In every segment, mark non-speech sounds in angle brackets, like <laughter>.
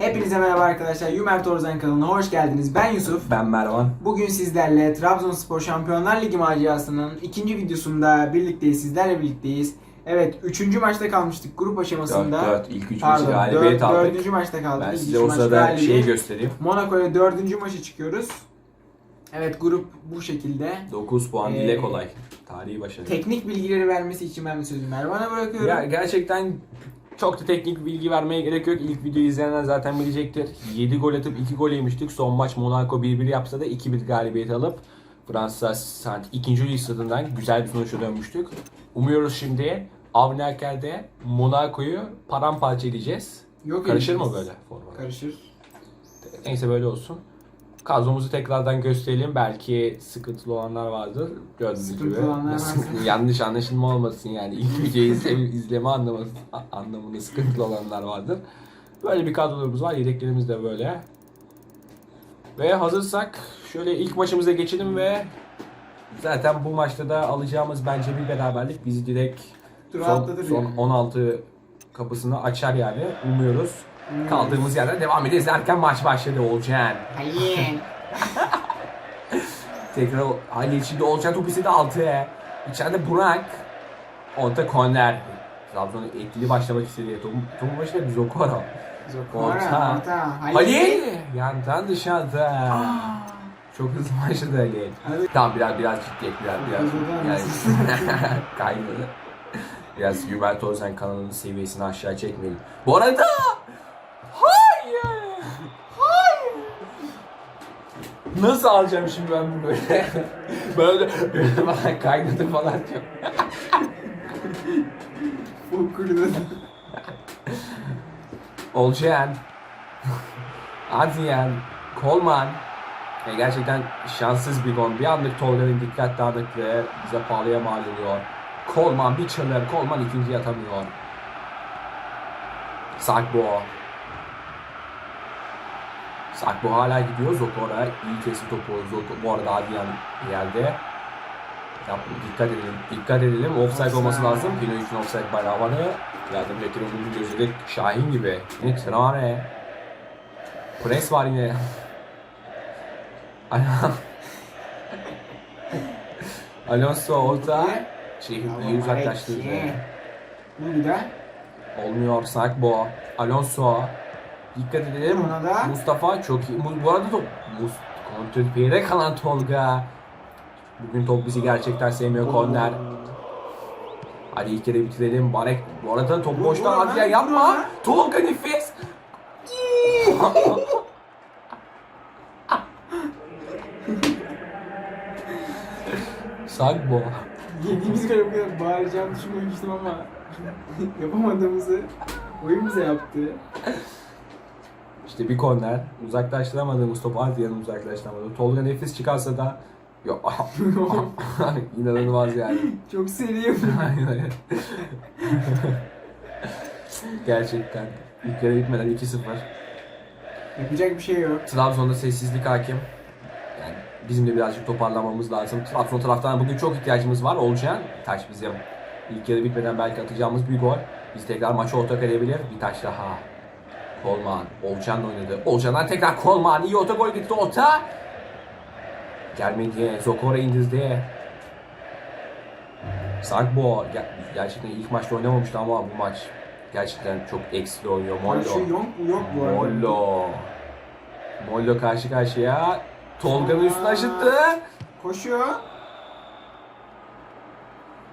Hepinize merhaba arkadaşlar. Yumer Torzan kanalına hoş geldiniz. Ben Yusuf. Ben Mervan. Bugün sizlerle Trabzonspor Şampiyonlar Ligi macerasının ikinci videosunda birlikteyiz. Sizlerle birlikteyiz. Evet, üçüncü maçta kalmıştık grup aşamasında. 4 4 ilk 3 Pardon, maçı galibiyet aldık. dördüncü maçta kaldık. Ben İlk size üç o sırada şeyi göstereyim. Monaco'ya dördüncü maça çıkıyoruz. Evet, grup bu şekilde. 9 puan Ee, dile kolay. Tarihi başarı. Teknik bilgileri vermesi için ben sözü Mervan'a bırakıyorum. Ya, gerçekten çok da teknik bilgi vermeye gerek yok. İlk videoyu izleyenler zaten bilecektir. 7 gol atıp 2 gol yemiştik. Son maç Monaco 1-1 yapsa da 2-1 galibiyet alıp Fransa Saint 2. lig stadından güzel bir sonuçla dönmüştük. Umuyoruz şimdi Avnerker'de Monaco'yu paramparça edeceğiz. Yok Karışır edeceğiz. mı böyle forma? Karışır. Neyse böyle olsun. Kadromuzu tekrardan gösterelim. Belki sıkıntılı olanlar vardır. Gördüğünüz Sıkıntılı gibi. olanlar varsa. <laughs> Yanlış anlaşılma olmasın yani. İlk <laughs> videoyu izleme, anlaması, anlamında sıkıntılı olanlar vardır. Böyle bir kadrolarımız var. Yedeklerimiz de böyle. Ve hazırsak şöyle ilk maçımıza geçelim ve zaten bu maçta da alacağımız bence bir beraberlik bizi direkt son, son yani. 16 kapısını açar yani. Umuyoruz. Kaldığımız yerden devam edeceğiz. Erken maç başladı Olcan. Hayır. <laughs> Tekrar Halil şimdi Olcan topu istedi altı. İçeride Burak. Orta korner. Trabzon etkili başlamak istedi. Topun, topun başında. Zokora, Orta. orta. Halil! Yandan dışarıda. Çok hızlı başladı Halil. Halil. Tamam biraz biraz ciddiyet biraz biraz. Yani, <laughs> kaynadı. Biraz Hubert Ozen kanalının seviyesini aşağı çekmeyelim. Bu arada Hayır! Hayır! Nasıl alacağım şimdi ben bunu <laughs> böyle? böyle <laughs> böyle falan kaynadı falan <laughs> diyor. Okurdu. Olcan. Adrian. Kolman. E, gerçekten şanssız bir gol. Bir anlık Tolga'nın dikkat dağınıklığı bize pahalıya mal oluyor. Kolman bir çılır. Kolman ikinci atamıyor. Sakbo. Sakbo hala gidiyor. Zokora iyi kesti topu. Zoko, bu arada Adrian yerde. Yap, dikkat edelim. Dikkat edelim. Offside Offside. olması lazım. Pino için offside bayrağı var. Yardım bekleyen oyuncu gözüyle Şahin gibi. Ne Traore. Pres var yine. <laughs> Al- <laughs> Alonso orta. Şey, iyi uzaklaştırdı. Bu bir de. Olmuyor Sakbo. Alonso. Dikkat edelim. Ona da. Mustafa çok iyi. Bu- arada top. Mus Kontrpiyede kalan Tolga. Bugün top bizi gerçekten sevmiyor. Korner. Hadi ilk kere bitirelim. Barek. Bu arada top boşta. vur yapma. Tolga nefes. <laughs> Sakbo. Yediğimiz kadar bu kadar bağıracağımı düşünmemiştim ama <laughs> yapamadığımızı oyun bize yaptı. İşte bir korner. Uzaklaştıramadığımız top Adrian'ın uzaklaştıramadığı. Tolga nefes çıkarsa da Yok. <laughs> İnanılmaz yani. Çok seri <laughs> Aynen. Gerçekten. İlk yarı bitmeden 2-0. Yapacak bir şey yok. Trabzon'da sessizlik hakim. Yani bizim de birazcık toparlamamız lazım. Trabzon taraftarına bugün çok ihtiyacımız var. Olcan taş bizim. İlk yarı bitmeden belki atacağımız bir gol. Biz tekrar maçı ortak edebilir. Bir taş daha. Kolman. Olcan oynadı. Olcan'dan tekrar Kolman. İyi orta gol gitti. Orta. Gelmedi. Zokora indirdi. Sakbo. Ger- gerçekten ilk maçta oynamamıştı ama bu maç gerçekten çok eksili oynuyor. Mollo. Karşı yok yok bu arada. Mollo. Mollo karşı karşıya. Tolga'nın üstüne aşıttı. Koşuyor.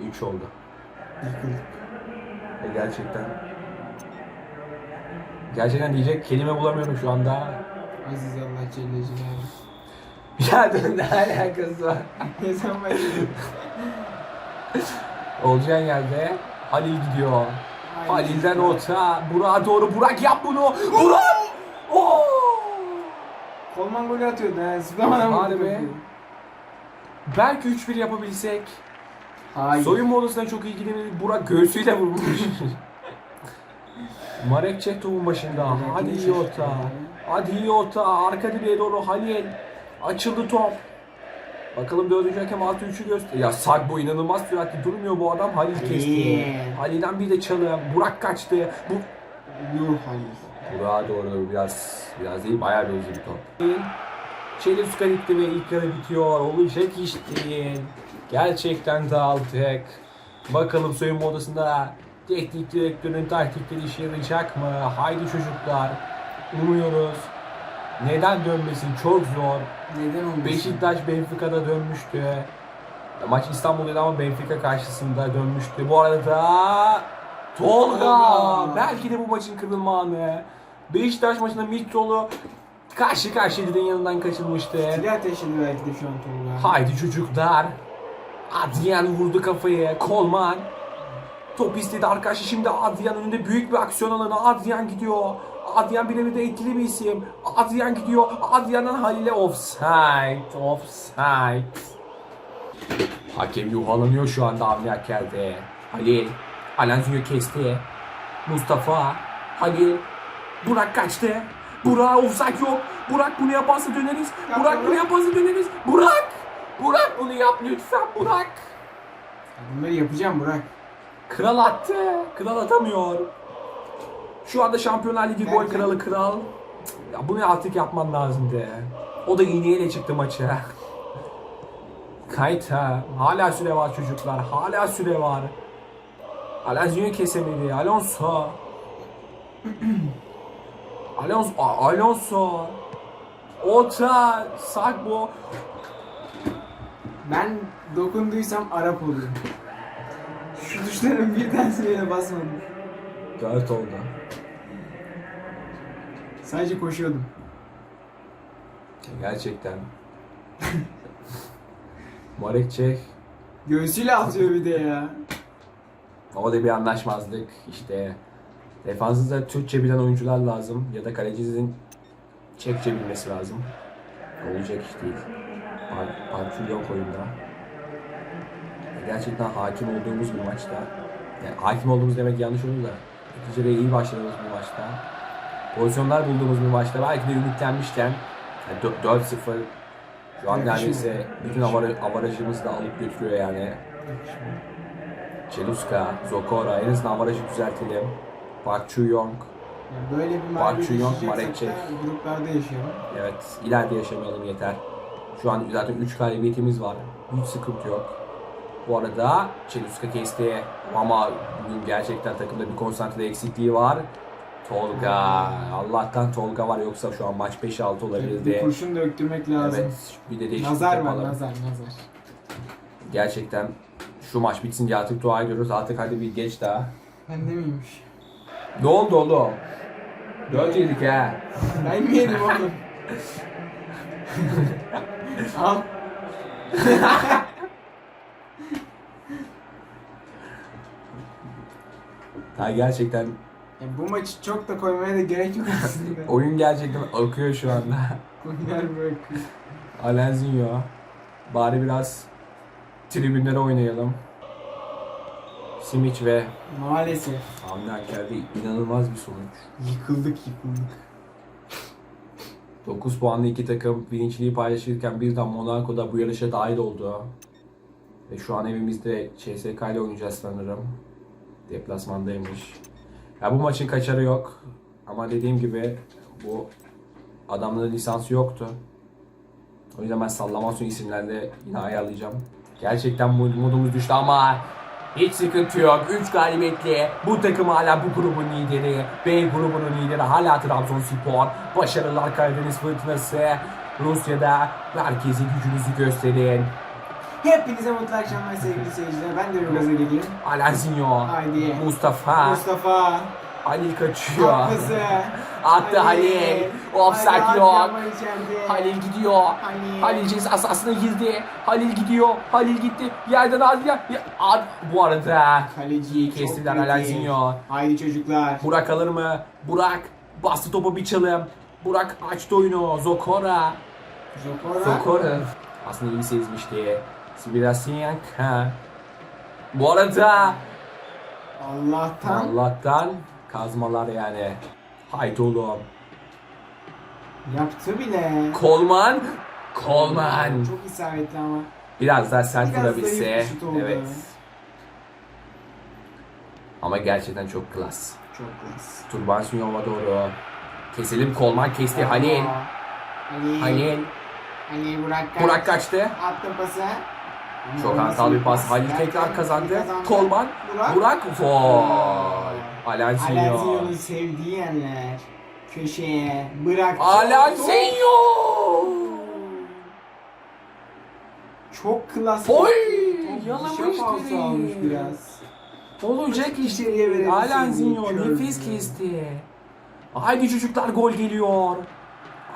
3 oldu. E gerçekten. Gerçekten diyecek kelime bulamıyorum şu anda. Aziz Allah Celle Celaluhu. Ya dur, ne alakası var? <laughs> Ne zaman? Olacağın yerde Halil gidiyor. Halil'den orta. Burak'a doğru. Burak yap bunu. Burak! Oo! Kolman golü atıyordu ha. Zıplamadan Hadi be. Belki 3-1 yapabilsek. Hayır. Soyunma odasına çok ilgilenir. Burak göğsüyle vurmuş. <laughs> Marek çek topun başında. Hadi iyi orta. Hadi iyi orta. Arka direğe doğru Halil. Açıldı top. Bakalım dördüncü hakem 6-3'ü göster. Ya Sagbo inanılmaz süratli durmuyor bu adam. Halil kesti. İyi. Halil'den bir de çalı. Burak kaçtı. Bu Yuh Halil. Burak'a doğru biraz biraz değil bayağı bir bir top. Çeliska gitti ve ilk yarı bitiyor. Olacak iş değil. Gerçekten dağıldık. Bakalım soyunma odasında teknik direktörün taktikleri işe yarayacak mı? Haydi çocuklar. Umuyoruz. Neden dönmesin? Çok zor. Neden olmasın? Beşiktaş Benfica'da dönmüştü. Maç İstanbul'daydı ama Benfica karşısında dönmüştü. Bu arada Tolga Tolga. belki de bu maçın kırılma anı. Beşiktaş maçında Mitrol'u karşı karşıya Didin yanından kaçırmıştı. Silah ateşledi belki de şu an Tolga. Haydi çocuklar. Adrian vurdu kafayı. Kolman. Top istedi arkadaşı şimdi Adrian önünde büyük bir aksiyon alanı. Adrian gidiyor. Adrian bir de etkili bir isim. Adrian gidiyor. Adrian'dan Halil'e offside. Offside. Hakem yuhalanıyor şu anda Avni Akker'de. Halil. Alanzinho kesti. Mustafa. Halil. Burak kaçtı. Burak offside yok. Burak bunu yaparsa döneriz. Burak. bunu yaparsa döneriz. Burak. Burak bunu yap lütfen Burak. Bunları yapacağım Burak. Kral attı. Kral atamıyor. Şu anda Şampiyonlar Ligi gol kralı kral. Ya bunu artık yapman lazımdı. O da iğneyle çıktı maça. Kayta. Hala süre var çocuklar. Hala süre var. Alonso'yu kesemedi. Alonso. <clears throat> Alonso. Alonso. Ota. Sagbo. Ben dokunduysam Arap olurum. Şu tuşların bir tanesine bile basmadım. Dört oldu. Sadece koşuyordum. Gerçekten. <laughs> Marek Çeh. Göğsüyle atıyor bir de ya. O da bir anlaşmazlık. İşte defansınızda Türkçe bilen oyuncular lazım. Ya da kalecinizin Çekçe bilmesi lazım. Olacak iş değil. Par- Parçul yok oyunda. Gerçekten hakim olduğumuz bir maçta. Yani hakim olduğumuz demek yanlış olur da. Neticede iyi başladığımız bir maçta. Pozisyonlar bulduğumuz bir maçta. Belki de ümitlenmişken yani dö- 4-0 şu an neredeyse bütün avara- avarajımızı da alıp götürüyor yani. Çeluska, Zokora en azından avarajı düzeltelim. Park Chu-young. Yani böyle bir Park mağlubiyet Chu-young, yaşayacaksak Marek Çek. da gruplarda yaşayalım. Evet, ileride yaşamayalım yeter. Şu an zaten 3 galibiyetimiz var. Hiç sıkıntı yok. Bu arada Çeluska kesti ama bugün gerçekten takımda bir konsantre eksikliği var. Tolga, Allah'tan Tolga var yoksa şu an maç 5-6 Bir olabilirdi. kurşun döktürmek lazım. Evet, bir de değişiklik nazar var yapalım. nazar nazar. Gerçekten şu maç bitsin diye artık dua ediyoruz. Artık hadi bir geç daha. Bende miymiş? Ne oldu oğlum? 4 yedik ha. Ben mi yedim oğlum? <laughs> Al. <laughs> Ha gerçekten Ya bu maçı çok da koymaya da gerek yok aslında. <laughs> oyun gerçekten akıyor şu anda. <laughs> Koyar bırak. Alenzinho. Bari biraz tribünlere oynayalım. Simic ve Maalesef. Hamdi Akker'de inanılmaz bir sonuç. Yıkıldık yıkıldık. 9 puanlı iki takım birinciliği paylaşırken birden Monaco da bu yarışa dahil oldu. Ve şu an evimizde CSK ile oynayacağız sanırım. Deplasmandaymış. Ya bu maçın kaçarı yok. Ama dediğim gibi bu adamların lisansı yoktu. O yüzden ben sallamasyon isimlerle yine ayarlayacağım. Gerçekten mod- modumuz düştü ama hiç sıkıntı yok. 3 galibiyetle bu takım hala bu grubun lideri. B grubunun lideri hala Trabzonspor. Başarılar Karadeniz Fırtınası. Rusya'da herkese gücünüzü gösterin. Hepinize mutlu akşamlar sevgili seyirciler. Ben de bir gaza geleyim. Alanzinho, Haydi. Mustafa, Mustafa. Halil kaçıyor. Haklısın. Attı Halil. Offside yok. Halil gidiyor. Halil. Halil ceza sahasına girdi. Halil gidiyor. Halil gitti. Yerden aldı ya. ad- bu arada Kaleci çok Kestiler kritik. Alanzinho. Haydi çocuklar. Burak alır mı? Burak bastı topu bir çalım. Burak açtı oyunu. Zokora. Zokora. Zokora. Aslında iyi sezmişti. Sibirasyanka. Bu arada Allah'tan Allah'tan kazmalar yani. Haydi oğlum. yaptı bile. Kolman. Kolman. Çok isabetli ama. Biraz daha sert Biraz vurabilse. zayıf bir şut oldu. Evet. Ama gerçekten çok klas. Çok klas. Turban Sunyova doğru. Keselim Kolman kesti. Halil. Halil. Halil. Halil Burak kaç. Burak kaçtı. Attı pası. Çok hatalı bir pas. Halil tekrar kazandı. Kolman. Burak. Vay. Alensinho. sevdiği yerler. Köşeye bıraktı. Alensinho. Çok klas. Oy, yalamış biri. almış biraz. Olacak içeriye verebilirsin Alensinho nefis kesti. Haydi çocuklar gol geliyor.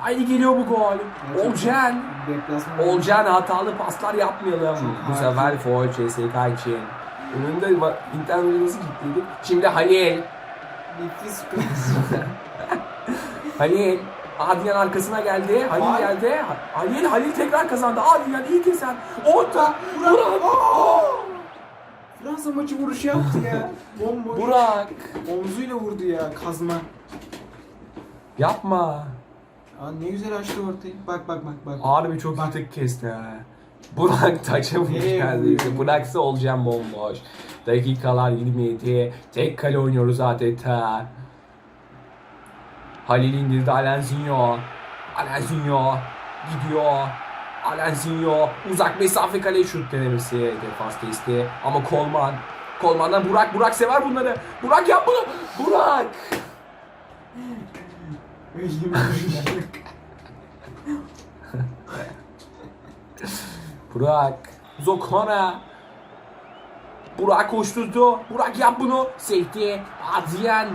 Haydi geliyor bu gol. Olcan. Olcan hatalı paslar yapmayalım. Bu sefer foul CSK için. Önünde Inter nasıl gittiydik? Şimdi Halil. Nefis. <laughs> Halil. Adrian arkasına geldi. Halil Vay. geldi. Halil, Halil tekrar kazandı. Adrian iyi keser. Orta. Burak. Fransa maçı vuruşu yaptı ya. <laughs> Bomboş. Burak. Omzuyla vurdu ya kazma. Yapma. Aa, ne güzel açtı ortayı. Bak bak bak bak. Harbi çok iyi tık kesti ha. Burak taça neredeyse. vuruyor? Burak'sa olacağım bomboş. Dakikalar 27. Tek kale oynuyoruz adeta. Halil indirdi Alenzinho. Alenzinho gidiyor. Alenzinho uzak mesafe kale şut denemesi. Defans kesti ama Kolman. Kolman'dan Burak. Burak sever bunları. Burak yap bunu. Burak. Burak. Zokora. Burak koşturdu. Burak yap bunu. Sekti. Adrian.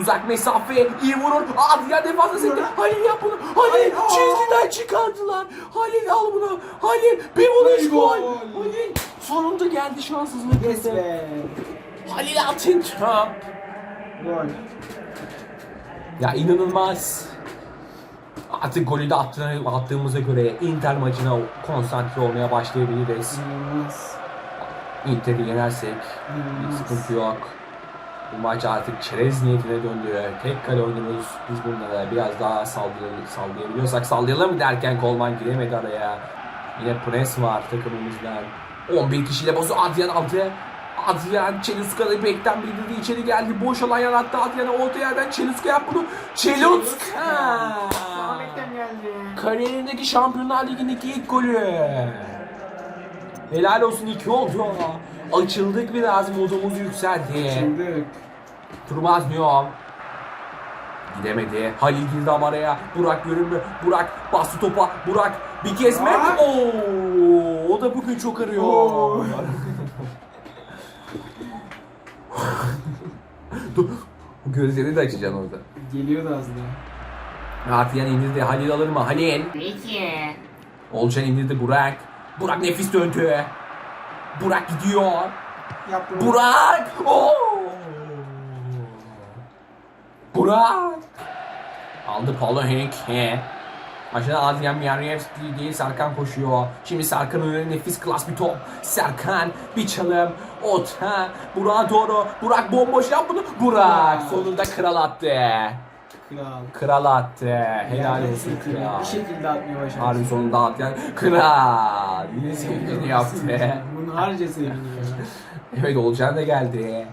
Uzak mesafe. iyi vurur. Adrian defansa. Burak. Halil yap bunu. Halil çizgiden çıkardılar. Halil al bunu. Halil bir vuruş gol. Halil sonunda geldi şanssızlık. Yes be. Halil atın. Gol. Ya inanılmaz. Artık golü de attığına- attığımıza göre Inter maçına konsantre olmaya başlayabiliriz. İnanılmaz. Inter'i yenersek hiç sıkıntı yok. Bu maç artık çerez niyetine döndü. Tek kale oynuyoruz. Biz bunlara biraz daha saldırı, sallayabiliyorsak sallayalım derken Kolman giremedi araya. Yine pres var takımımızdan. 11 kişiyle bozu Adrian aldı. Adrian Çeluska'yı bekten bildirdi içeri geldi. Boş alan yarattı Adrian'a orta yerden Çeluska yap bunu. Çeluska! Kariyerindeki Şampiyonlar Ligi'ndeki ilk golü. Helal olsun iki oldu. Açıldık biraz modumuz yükseldi. Çıldık. Turmaz Niyom. Gidemedi. Halil girdi ama araya. Burak görünmü. Burak bastı topa. Burak bir? Burak. Oo, o da bugün çok arıyor. Dur. Gözlerini de açacaksın orada. Geliyordu az daha. Artiyan indirdi. Halil alır mı? Halil. Peki. Olcan indirdi Burak. Burak nefis döndü. Burak gidiyor. Yap bunu. Burak! Oo! Burak! Aldı Paulo Henrique. Aşağıda Adrian Miarevski değil Serkan koşuyor. Şimdi Serkan'ın önüne nefis klas bir top. Serkan bir çalım. Ota. Burak'a doğru. Burak bomboş yap bunu. Burak sonunda kral attı. Kral. Kral attı. Helal Yani olsun şekilde- kral. Bir şekilde atmaya başladı. Harbi sonunda at yani. Kral. Yine sevgini yaptı. <laughs> Bunu harca seviniyor. Evet Olcan da geldi.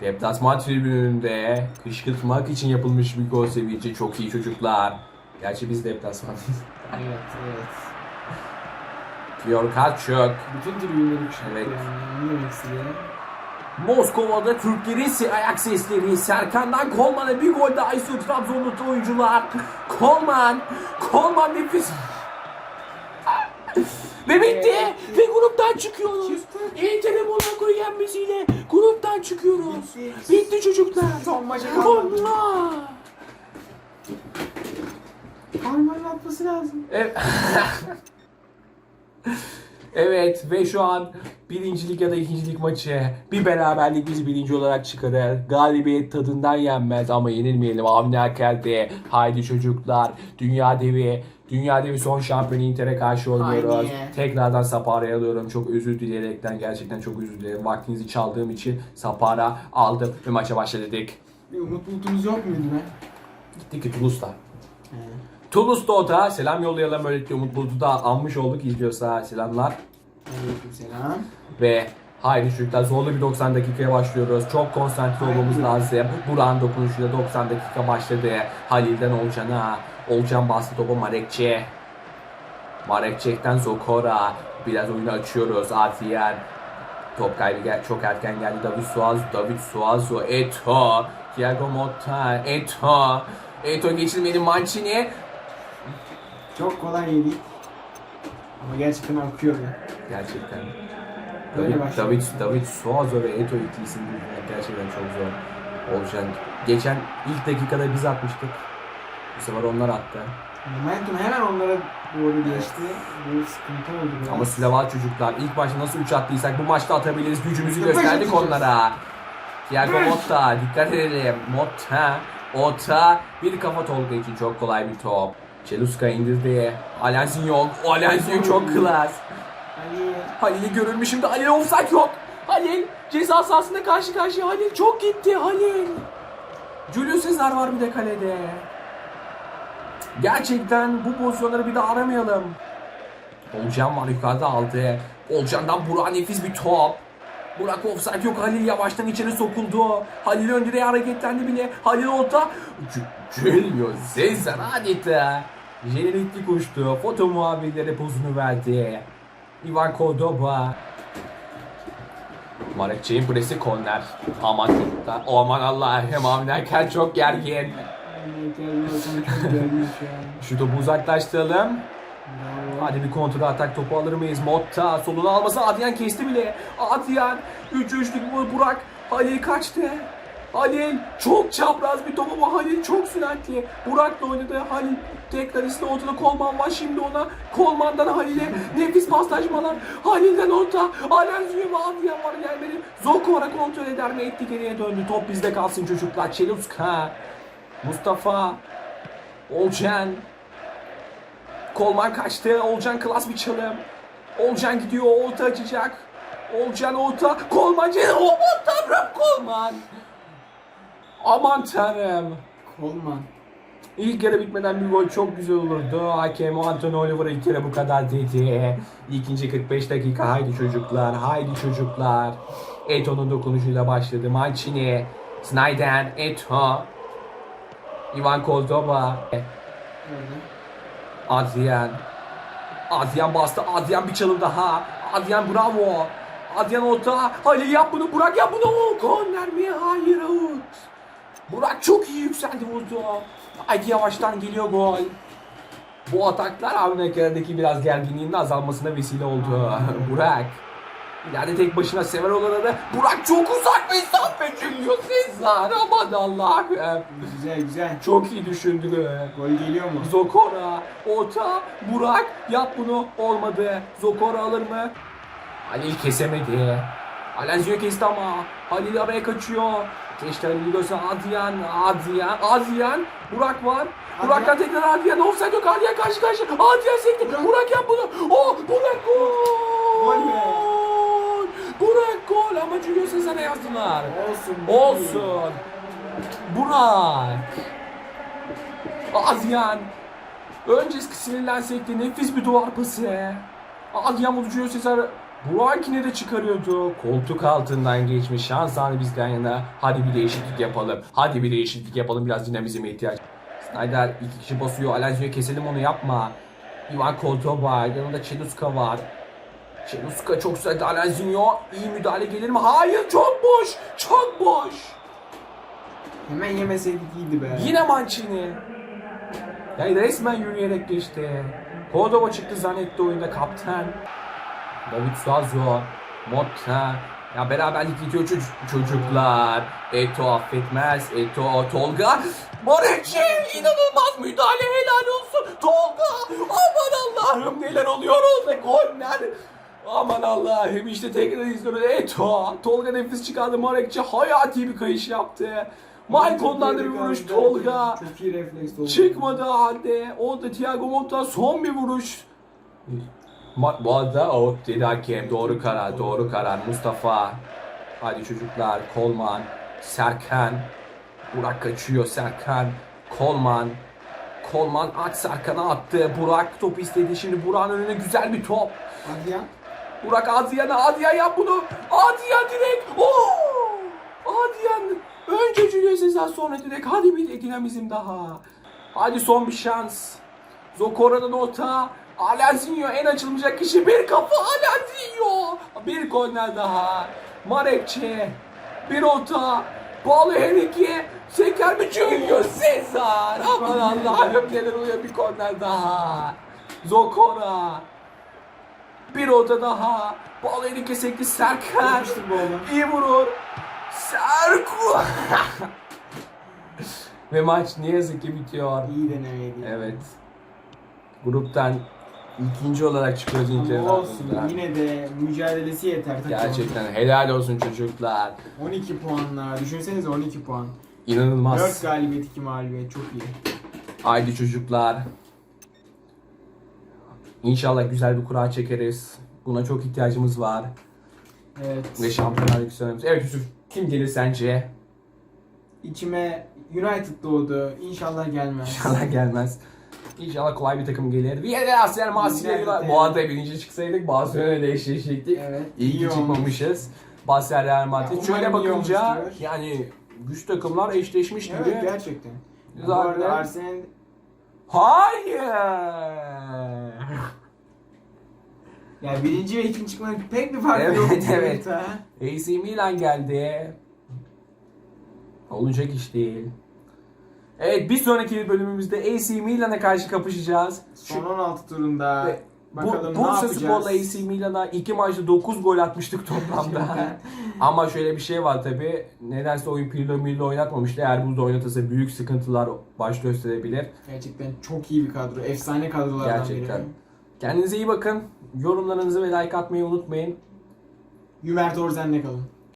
Deplasman tribününde kışkırtmak için yapılmış bir gol sevinci. Çok iyi çocuklar. Gerçi biz deplasmanız. <laughs> evet evet. Pior Kaçök. Bütün tribünleri kuşattı Evet. yani. Ne demek istediğini. Moskova'da Türklerin ayak sesleri. Serkan'dan Kolman'a bir gol daha istiyor Trabzonlu oyuncular. Kolman. Kolman nefis. Ve bitti. Ve gruptan çıkıyoruz. Inter'e Monaco'yu yenmesiyle gruptan çıkıyoruz. Bitti. Çocuklar. Son maça kaldı. Allah. Parmağın atması lazım. Evet. evet ve şu an birincilik ya da ikincilik maçı bir beraberlik bizi birinci olarak çıkarır. Galibiyet tadından yenmez ama yenilmeyelim. Avni Aker'de haydi çocuklar dünya devi Dünya devi son şampiyonu Inter'e karşı oynuyoruz. Haydi. Tekrardan Sapara'ya alıyorum. Çok özür dileyerekten gerçekten çok özür dilerim. Vaktinizi çaldığım için Sapara aldım ve maça başladık. Bir umut bulutumuz yok muydu be? Gittik ki Toulouse'da. He. Toulouse'da o da selam yollayalım böylelikle Umut Bulut'u da almış olduk izliyorsa selamlar. Aleyküm selam. Ve Haydi çocuklar zorlu bir 90 dakikaya başlıyoruz. Çok konsantre olmamız lazım. Buran dokunuşuyla 90 dakika başladı. Halil'den Olcan'a. Olcan bastı topu Marekçe. Marekçek'ten Zokora. Biraz oyunu açıyoruz. Atiyen. Top kaybı gel çok erken geldi. David Suazo, David Suazo, Eto, Thiago Motta, Eto, Eto geçirmedi Mancini. Çok kolay yedik. Ama gerçekten akıyor ya. Gerçekten. Böyle David, başladı. David, David Suazo ve Eto ikilisini gerçekten çok zor. Olacak. Geçen ilk dakikada biz atmıştık. Bu sefer onlar attı. Momentum hemen onlara doğru geçti. Bu sıkıntı oldu biraz. Ama Slovağa çocuklar ilk başta nasıl 3 attıysak bu maçta atabiliriz. Gücümüzü gösterdik onlara. Thiago Motta dikkat edelim. Motta, Ota bir kafa Tolga için çok kolay bir top. Çeluska indirdi. Alensin yok. O Alensin çok klas. Ali Halil'i görür mü şimdi? Halil offside yok. Halil ceza sahasında karşı karşıya. Halil çok gitti Halil. Julio Cesar var bir de kalede. Gerçekten bu pozisyonları bir daha aramayalım. Olcan var yukarıda aldı. Olcan'dan Burak nefis bir top. Burak offside yok. Halil yavaştan içeri sokuldu. Halil ön direğe hareketlendi bile. Halil orta. Julio Cesar adeta. Jenerikli uçtu. Foto muhabirlere pozunu verdi. Ivan Cordoba. Marek presi korner. Aman çocuklar. Aman Allah'ım Aminerken çok gergin. Şu topu uzaklaştıralım. Hadi bir kontra atak topu alır mıyız? Motta solunu almasa Adyan kesti bile. Adyan 3-3'lük bu Burak. Halil kaçtı. Halil çok çapraz bir top ama Halil çok süratli. Burak da oynadı. Halil tekrar üstüne ortada Kolman var şimdi ona. Kolman'dan Halil'e nefis paslaşmalar. Halil'den orta. Alenzu'ya ve Adyan var gelmedi. Zokora kontrol eder mi? Etti geriye döndü. Top bizde kalsın çocuklar. Çeluska. Mustafa. Olcan. Kolman kaçtı. Olcan klas bir çalım. Olcan gidiyor. Orta açacak. Olcan orta. Kolman. ce- Aman tanrım Kolman. Aman tanrım. Kolman. İlk yarı bitmeden bir gol çok güzel olurdu. Hakem Anthony Oliver'a ilk yarı bu kadar dedi. İkinci 45 dakika haydi çocuklar, haydi çocuklar. Eto'nun dokunuşuyla başladı. Mancini, Snyder, Eto, Ivan Öyle. Adrian. Adrian bastı. Adrian bir çalım daha. Adrian bravo. Adrian orta. Halil yap bunu. Burak yap bunu. Korner mi? Hayır out. Burak çok iyi yükseldi vurdu. Haydi yavaştan geliyor gol. Bu ataklar Avni biraz gerginliğin de azalmasına vesile oldu. <laughs> Burak. İleride tek başına sever olana da Burak çok uzak mesafe Julio Cesar. Aman Allah'ım. Güzel güzel. Çok iyi düşündü. Gol geliyor mu? Zokora, Ota, Burak yap bunu olmadı. Zokora alır mı? Halil kesemedi. Alenzio kesti ama Halil araya kaçıyor. Geçti Halil göster Adrian, Adrian, Adrian. Burak var. Burak'tan tekrar Adrian. Offside yok. Adrian karşı karşı. Adrian sekti. Burak yap bunu. Oh Burak gol. Gol be. Burak gol ama Julio Cesar'a yazdılar. Olsun. Olsun. Burak. Adyan. Önce sinirlensek de nefis bir duvar pası. Adyan bulucuyor Sezar. Burak'ine de çıkarıyordu. Koltuk altından geçmiş. Şans anı bizden yana. Hadi bir değişiklik yapalım. Hadi bir değişiklik yapalım. Biraz dinamizme ihtiyaç. Snyder iki kişi basıyor. Alenzio'ya keselim onu yapma. Ivan Cordoba. Yanında Çeluska var. Çeluska çok güzel. Alenzio iyi müdahale gelir mi? Hayır çok boş. Çok boş. Hemen yemeseydik iyiydi be. Yine Mancini. Yani resmen yürüyerek geçti. Cordova çıktı zannetti oyunda kaptan. David Suazo. Motta. Ya beraberlik gidiyor çocuk, çocuklar. Eto affetmez. Eto, Tolga. Barışçı inanılmaz müdahale helal olsun. Tolga. Aman Allah'ım neler oluyor orada goller. Aman Allah'ım işte tekrar izliyoruz. Eto. Tolga nefis çıkardı. Marekçi hayati bir kayış yaptı. Malcolm'dan da bir vuruş Tolga. Çok iyi refleks oldu. Çıkmadı halde. Orada Thiago Motta son bir vuruş. Ma- Bu arada out dedi hakem. Doğru karar, doğru karar. Mustafa. Hadi çocuklar. Kolman. Serkan. Burak kaçıyor. Serkan. Kolman. Kolman at Serkan'a attı. Burak top istedi. Şimdi Burak'ın önüne güzel bir top. Hadi ya. Burak Adrian'a Adrian yap bunu. Adrian direkt. Oo! Adrian önce Julius Cesar sonra direkt. Hadi bir dinamizm daha. Hadi son bir şans. Zokora'nın orta. Alanzinho en açılmayacak kişi. Bir kafa Alanzinho. Bir korner daha. Marekçe. Bir orta. Bağlı Henrique. Seker mi Julio Cesar? Aman Allah'ım neler oluyor bir korner daha. Zokora. Bir orta daha. Bağlı Henrique sekti Serkan. İyi vurur. Serku. <laughs> Ve maç ne yazık ki bitiyor. İyi denemeydi. Evet. Gruptan ikinci olarak çıkıyoruz Inter'in Ama olsun altında. yine de mücadelesi yeter takımın. Gerçekten helal olsun çocuklar. 12 puanla. Düşünsenize 12 puan. 4 İnanılmaz. galibiyet 2 mağlubiyet çok iyi. Haydi çocuklar. İnşallah güzel bir kura çekeriz. Buna çok ihtiyacımız var. Evet. Ve şampiyonlar sonrası. Evet Yusuf kim gelir sence? İçime United doğdu. İnşallah gelmez. İnşallah gelmez. İnşallah kolay bir takım gelir. Villarreal, Arsenal, Marsilya. Villarreal. Bu arada birinci çıksaydık Barcelona ile eşleşecektik. Evet. İyi ki çıkmamışız. Barcelona Real Madrid. Şöyle bakınca yani güç takımlar eşleşmiş gibi. Evet gerçekten. Bu Zaten- arada Arsenal Hayır. yani birinci ve ikinci çıkmanın pek bir farkı Evet, yok. evet. Ha. AC Milan geldi. Olacak iş değil. Evet bir sonraki bölümümüzde AC Milan'a karşı kapışacağız. Son 16 turunda Ve bakalım Bu, ne Bursa yapacağız. Spor'la AC Milan'a iki maçta 9 gol atmıştık toplamda. <laughs> Ama şöyle bir şey var tabi. Nedense oyun Pirlo Millo oynatmamıştı. Eğer burada oynatırsa büyük sıkıntılar baş gösterebilir. Gerçekten çok iyi bir kadro. Efsane kadrolardan Gerçekten. biri. Kendinize iyi bakın. Yorumlarınızı ve like atmayı unutmayın. Juventus Orzen'le kalın.